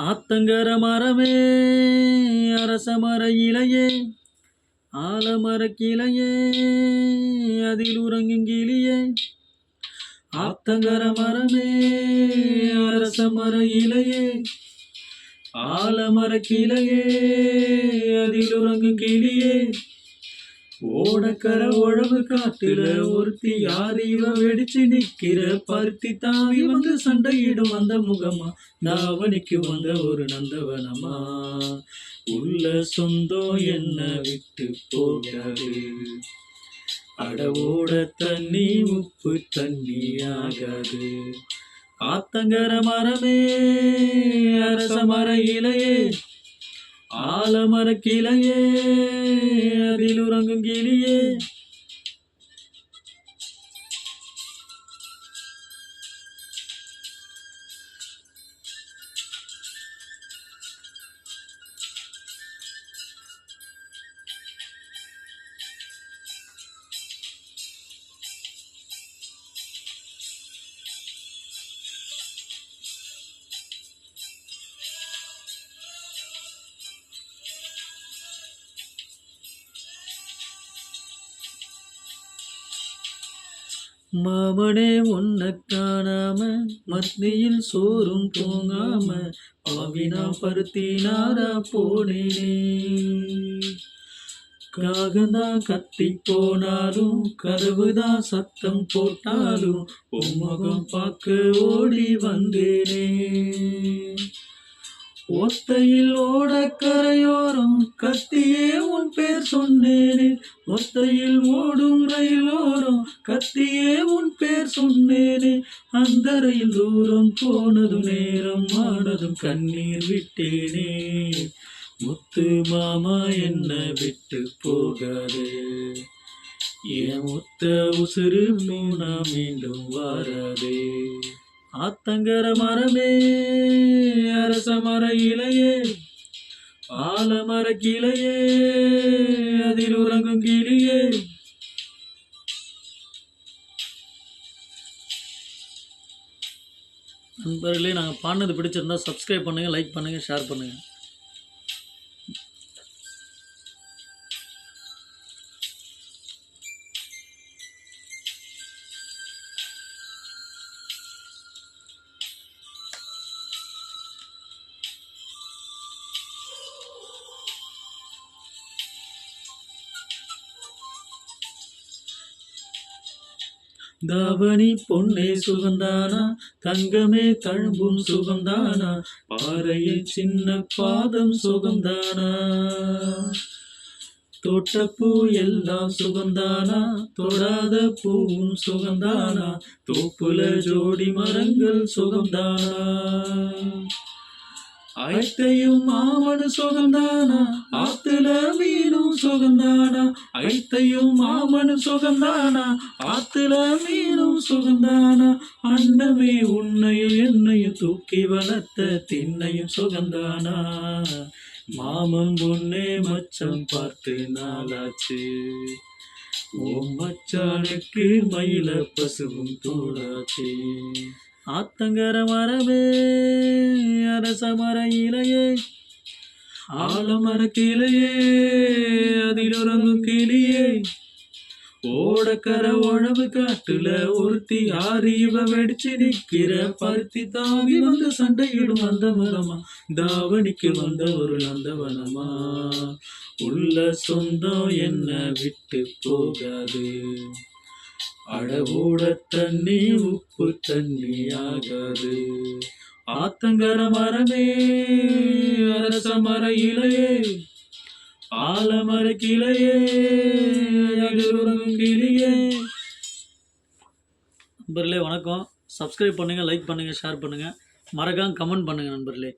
ஆத்தங்கர மரமே அரச மர இலையே ஆலமர கிளையே அதில் உறங்கும் கிளியே. ஆத்தங்கர மரமே அரச மர இலையே ஆலமர கிளையே அதில் உறங்கும் கிளியே. ஓடக்கர உழவு காட்டுல ஒருத்தி யாரு இவ வெடிச்சு நிக்கிற பருத்தி தாவி வந்து சண்டையிடும் அந்த முகமா? தாவணிக்கு வந்த ஒரு நந்தவனமா? உள்ள சொந்தம் என்ன விட்டு போகாது அடவோட தண்ணி உப்பு தண்ணி ஆகாது. ஆத்தங்கர மரமே அரச மர இலையே ஆலமர கிளையே அதில் உறங்கும் கிளியே. மாமனே உன்னை காணாம மத்தியில் சோறும் தூங்காம பாவினா பருத்தினாரா போனேனே. காகந்தான் கத்தி போனாலும் கதவுதான் சத்தம் போட்டாலும் உன் முகம் பார்க்க ஓடி வந்தேனே. ஒத்தையில் ஓடக்கரையோரம் கத்தியே உன் பேர் சொன்னேனே. ஒத்தையில் ஓடும் ரயிலோரம் கத்தியே உன் பேர் சொன்னேனே. அந்த ரயில் தூரம் போனதும் நேரம் ஆனதும் கண்ணீர் விட்டேனே. முத்து மாமா என்ன விட்டு போகாதே. என் முத்த உசுறு மூணா மீண்டும் வாராதே. ஆத்தங்கர மரமே அரச மர இலையே ஆலமர கிளையே அதில் உறங்கும் கிளியே. நண்பர்களே நாங்கள் பாடினது பிடிச்சிருந்தா சப்ஸ்கிரைப் பண்ணுங்கள் லைக் பண்ணுங்கள் ஷேர் பண்ணுங்கள் தாவணி பொன்னே சுகந்தானா தங்கமே தழும்பும் சுகந்தானா பாறையில் சின்ன பாதம் சுகந்தானா. தோட்டப்பூ எல்லாம் சுகந்தானா தொடாத பூவும் சுகந்தானா தோப்புல ஜோடி மரங்கள் சுகந்தானா. ஐத்தையும் மாமனு சுகந்தானா ஆத்துல மீனும் சுகந்தானா ஐத்தையும் மாமனு சுகந்தானா ஆத்துல மீனும் சுகந்தானா அண்ணமே உன்னையும் என்னையும் தூக்கி வளர்த்த திண்ணையும் சுகந்தானா மாமன் பொண்ணே மச்சம் பார்த்து நாளாச்சு. ஓ மச்சானுக்கு மயில பசுவும் தூளாச்சு. ஆத்தங்கர மரமே அரச மர இலையே ஆலமர கிளையே அதில் கிளியே. ஓடக்கர உழவு காட்டுல ஒருத்தி யாரு இவ வெடிச்சு நிக்கிற பருத்தி தாவி வந்து சண்டையிடும் அந்த மரமா. தாவணிக்கு வந்த ஒரு நந்தவனமா. உள்ள சொந்தம் என்ன விட்டு போகாது. அடவோட தண்ணி உப்பு தண்ணி ஆகாது ஆத்தங்கர மரமே அரச மர இலையே ஆலமர கிளையே கிளியே. நண்பர்களே வணக்கம். சப்ஸ்கிரைப் பண்ணுங்கள் லைக் பண்ணுங்கள் ஷேர் பண்ணுங்கள் மறக்காம கமெண்ட் பண்ணுங்கள் நண்பர்களே.